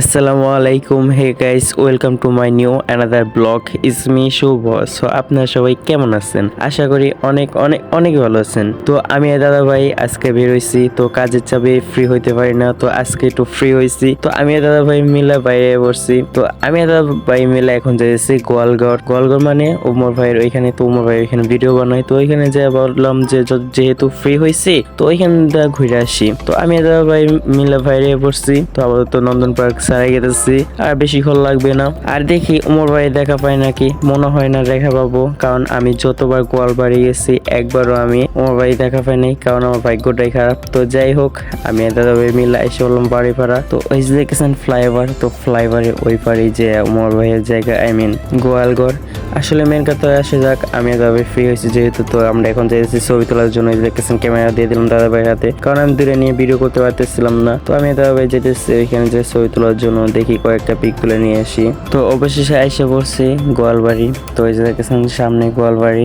আসসালামু আলাইকুম, hey guys welcome to my new another blog is me Shubho so আপনারা সবাই কেমন আছেন? আশা করি অনেক অনেক অনেক ভালো আছেন। তো আমি দাদা ভাই আজকে বের হইছি। তো কাজের চাপে ফ্রি হইতে পারি না। তো আজকে একটু ফ্রি হইছি। তো আমি দাদা ভাই মিলে বাইরে বসছি। তো আমি দাদা ভাই মিলে এখন যাইছি গোয়ালগড় গোয়ালগড় মানে উমর ভাইয়ের ওইখানে। তো উমর ভাই ওইখানে ভিডিও বানাই তো ওইখানে যা বললাম যে যেহেতু ফ্রি হইছি, তো ওইখানে ঘুরে আসি। তো আমি দাদা ভাই মিলে বাইরে বসছি। তো আপাতত নন্দন পার্ক সারাই গেতেছি, আর বেশিক্ষণ লাগবে না। আর দেখি উমর ভাই দেখা পাই নাকি? মনে হয় না দেখা পাবো, কারণ আমি যতবার গোয়ালবাড়ি গেছি, একবারও আমি উমর ভাই দেখা পাইনি কারণ আমার ভাগ্যটাই খারাপ। তো যাই হোক, আমি আর দাদা ভাই মিলে এসে বললাম বাড়ি ভাড়া। তো ওই যে দেখেছেন ফ্লাইওভার, তো ফ্লাইওভারের ওই পাড়ি যে উমর ভাইয়ের জায়গা, আই মিন গোয়ালগড় আসলে মেন কথা আসে যাক, আমি দাদা ফ্রি হয়েছি যেহেতু, তো আমরা এখন যাইতেছি ছবি তোলার জন্য। দেখতেছেন ক্যামেরা দিয়ে দিলাম দাদা ভাইয়ের হাতে। কারণ আমি দূরে নিয়ে ভিডিও করতে পারতেছিলাম না। তো আমি দাদা ভাই যেতেছি এখানে যে ছবি তোলার জন্য, দেখি কয়েকটা পিক তুলে নিয়ে আসি। তো অবশেষে এসে পড়ছি গোয়ালবাড়ি। তো এই যে দেখেছেন সামনে গোয়ালবাড়ি।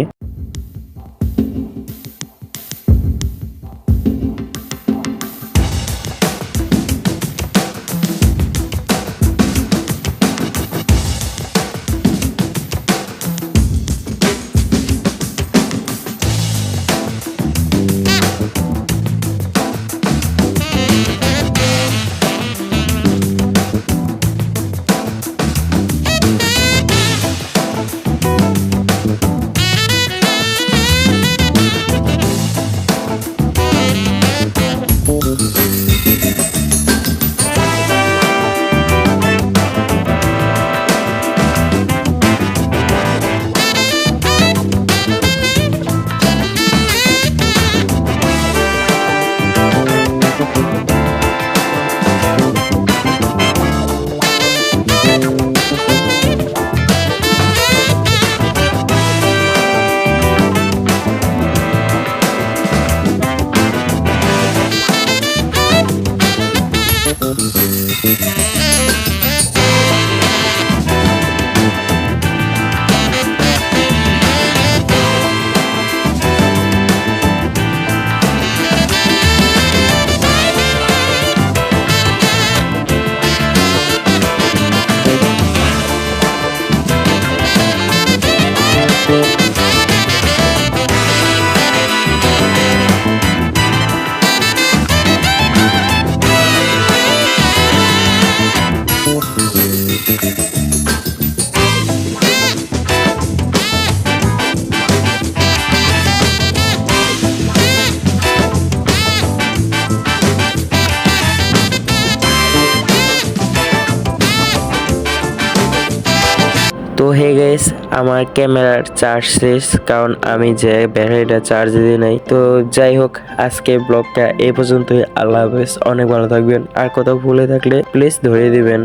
তো হে গেস আমার ক্যামেরার চার্জ শেষ, কারণ আমি যে ব্যাটারিটা চার্জ দিই নাই। তো যাই হোক, আজকে ব্লগটা এ পর্যন্তই। আল্লাহ হাফেজ, অনেক ভালো থাকবেন। আর কোথাও ভুলে থাকলে প্লিজ ধরে দিবেন।